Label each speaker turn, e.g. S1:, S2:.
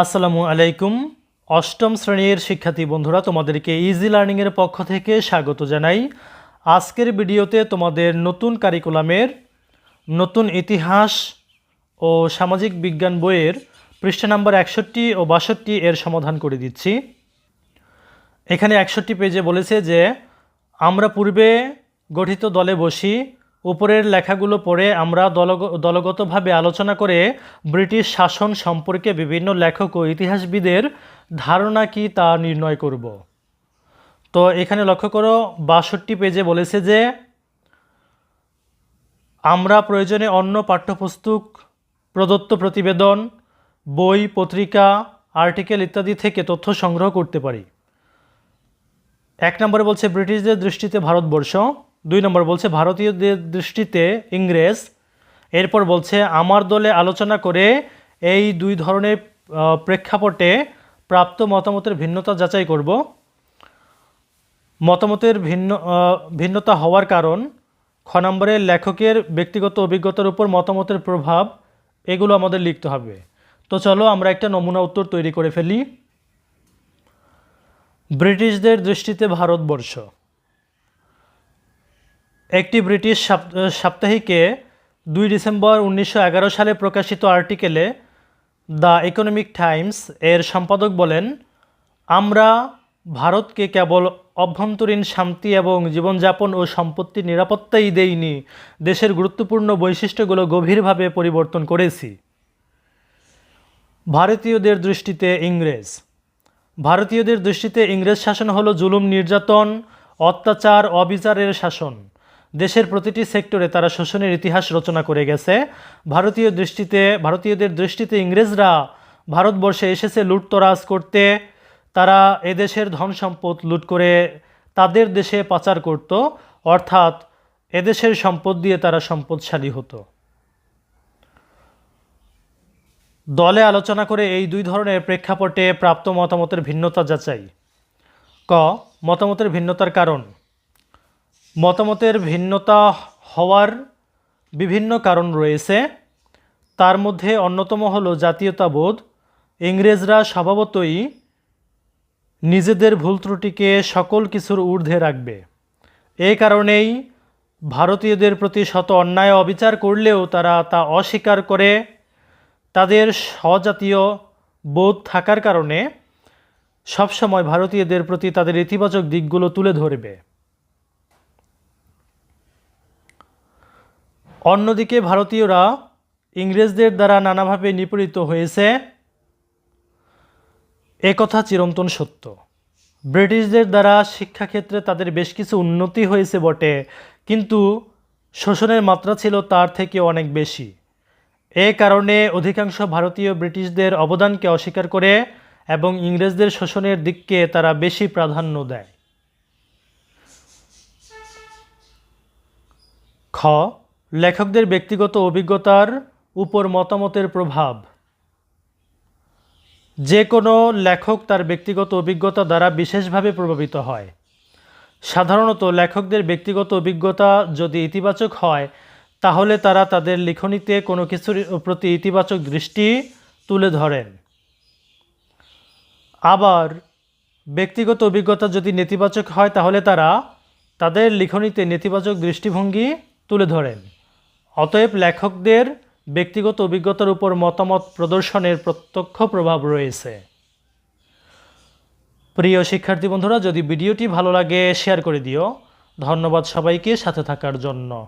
S1: আসসালামু আলাইকুম। অষ্টম শ্রেণির শিক্ষার্থী বন্ধুরা, তোমাদেরকে ইজি লার্নিংয়ের পক্ষ থেকে স্বাগত জানাই। আজকের ভিডিওতে তোমাদের নতুন কারিকুলামের নতুন ইতিহাস ও সামাজিক বিজ্ঞান বইয়ের পৃষ্ঠা নাম্বার একষট্টি ও বাষট্টি এর সমাধান করে দিচ্ছি। এখানে একষট্টি পেজে বলেছে যে, আমরা পূর্বে গঠিত দলে বসি উপরের লেখাগুলো পড়ে আমরা দলগ, দলগতভাবে আলোচনা করে ব্রিটিশ শাসন সম্পর্কে বিভিন্ন লেখক ও ইতিহাসবিদের ধারণা কি তা নির্ণয় করব। তো এখানে লক্ষ্য করো, বাষট্টি পেজে বলেছে যে, আমরা প্রয়োজনে অন্য পাঠ্যপুস্তক, প্রদত্ত প্রতিবেদন, বই, পত্রিকা, আর্টিকেল ইত্যাদি থেকে তথ্য সংগ্রহ করতে পারি। এক নম্বরে বলছে ব্রিটিশদের দৃষ্টিতে ভারতবর্ষ দুই নম্বর বলছে, ভারতীয়দের দৃষ্টিতে ইংরেজ, এরপর বলছে, আমার দলে আলোচনা করে এই দুই ধরনের প্রেক্ষাপটে প্রাপ্ত মতামতের ভিন্নতা যাচাই করব। মতামতের ভিন্ন ভিন্নতা হওয়ার কারণ, খ নম্বরে লেখকের ব্যক্তিগত অভিজ্ঞতার উপর মতামতের প্রভাব, এগুলো আমাদের লিখতে হবে। তো চলো আমরা একটা নমুনা উত্তর তৈরি করে ফেলি। ব্রিটিশদের দৃষ্টিতে ভারতবর্ষ একটি ব্রিটিশ সাপ্তাহিকে দুই ডিসেম্বর উনিশশো এগারো সালে প্রকাশিত আর্টিকেলে দ্য ইকোনমিক টাইমস এর সম্পাদক বলেন, আমরা ভারতকে কেবল অভ্যন্তরীণ শান্তি এবং জীবনযাপন ও সম্পত্তির নিরাপত্তাই দেইনি, দেশের গুরুত্বপূর্ণ বৈশিষ্ট্যগুলো গভীরভাবে পরিবর্তন করেছি। ভারতীয়দের দৃষ্টিতে ইংরেজ। ভারতীয়দের দৃষ্টিতে ইংরেজ শাসন হলো জুলুম, নির্যাতন, অত্যাচার, অবিচারের শাসন। দেশের প্রতিটি সেক্টরে তারা শোষণের ইতিহাস রচনা করে গেছে। ভারতীয় দৃষ্টিতে, ভারতীয়দের দৃষ্টিতে ইংরেজরা ভারতবর্ষে এসেছে লুটতরাজ করতে। তারা এদেশের ধন সম্পদ লুট করে তাদের দেশে পাচার করত। অর্থাৎ এদেশের সম্পদ দিয়ে তারা সম্পদশালী হতো। দলে আলোচনা করে এই দুই ধরনের প্রেক্ষাপটে প্রাপ্ত মতামতের ভিন্নতা যাচাই। ক, মতামতের ভিন্নতার কারণ। মতামতের ভিন্নতা হওয়ার বিভিন্ন কারণ রয়েছে। তার মধ্যে অন্যতম হলো জাতীয়তাবোধ। ইংরেজরা স্বভাবতই নিজেদের ভুল ত্রুটিকে সকল কিছুর ঊর্ধ্বে রাখবে। এই কারণেই ভারতীয়দের প্রতি শত অন্যায় অবিচার করলেও তারা তা অস্বীকার করে। তাদের স্বজাতীয় বোধ থাকার কারণে সবসময় ভারতীয়দের প্রতি তাদের ইতিবাচক দিকগুলো তুলে ধরবে। অন্যদিকে ভারতীয়রা ইংরেজদের দ্বারা নানাভাবে নিপীড়িত হয়েছে। একথা চিরন্তন সত্য। ব্রিটিশদের দ্বারা শিক্ষাক্ষেত্রে তাদের বেশ কিছু উন্নতি হয়েছে বটে, কিন্তু শোষণের মাত্রা ছিল তার থেকে অনেক বেশি। এ কারণে অধিকাংশ ভারতীয় ব্রিটিশদের অবদানকে অস্বীকার করে এবং ইংরেজদের শোষণের দিককে তারা বেশি প্রাধান্য দেয়। খ লেখকদের ব্যক্তিগত অভিজ্ঞতার উপর মতামতের প্রভাব। যে কোনো লেখক তার ব্যক্তিগত অভিজ্ঞতা দ্বারা বিশেষভাবে প্রভাবিত হয়। সাধারণত লেখকদের ব্যক্তিগত অভিজ্ঞতা যদি ইতিবাচক হয়, তাহলে তারা তাদের লিখনীতে কোনো কিছুর প্রতি ইতিবাচক দৃষ্টি তুলে ধরেন। আবার ব্যক্তিগত অভিজ্ঞতা যদি নেতিবাচক হয়, তাহলে তারা তাদের লিখনীতে নেতিবাচক দৃষ্টিভঙ্গি তুলে ধরেন। অতএব লেখকদের ব্যক্তিগত অভিজ্ঞতার উপর মতামত প্রদর্শনের প্রত্যক্ষ প্রভাব রয়েছে। প্রিয় শিক্ষার্থী বন্ধুরা, যদি ভিডিওটি ভালো লাগে শেয়ার করে দিও। ধন্যবাদ সবাইকে, সাথে থাকার জন্য।